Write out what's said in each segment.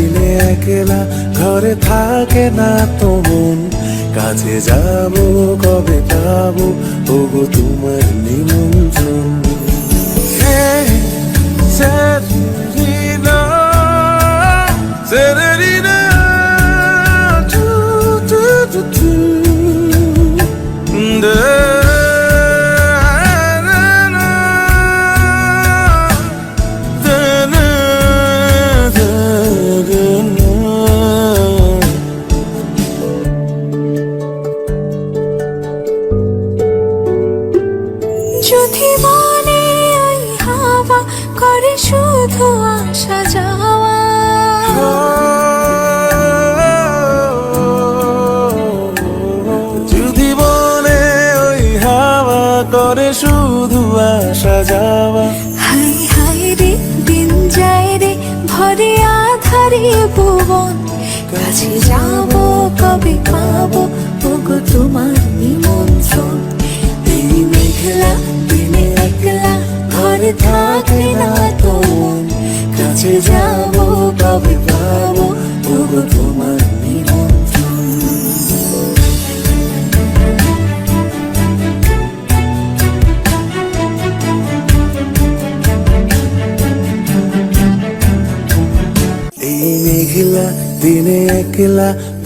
দিনে একলা ঘরে থাকে না তো মন কাছে যাব কবে পাবো ওগো তোমার নিমন্ত্রণ Hey, Serena, যদি মনে ওই হাওয়া করে শুধু আসা যাওয়া। যদি বলে ওই হাওয়া করে শুধু আসা যাওয়া। হাই হাই রে দিন যায় রে ভরে আধারে ভুবন। কাছে যাব কবে পাবো ওগো তোমার নিমন্ত্রণ। এই মেঘলা থাকে না তো কাছে যাব কবে পাবো ওগো তোমার এই মেঘলা দিনে একলা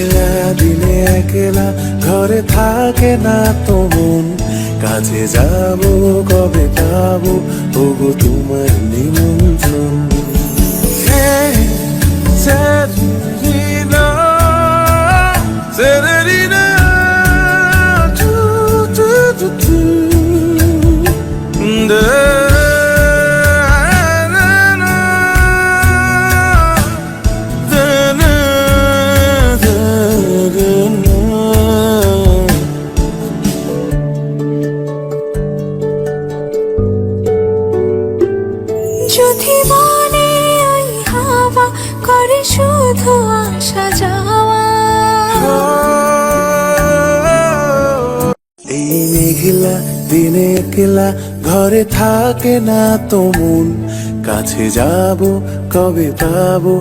মেঘলা দিনে একলা ঘরে থাকে না তো মন। কাছে যাব, কবে পাবো ওগো তোমার নিমন্ত্রণ। মনে ওই হাওয়া করে শুধু আসা যাওয়া। এই মেঘলা দিনে একলা ঘরে থাকে না তো মন। কাছে যাব, কবে পাবো,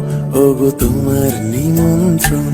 ওগো তোমার নিমন্ত্রণ।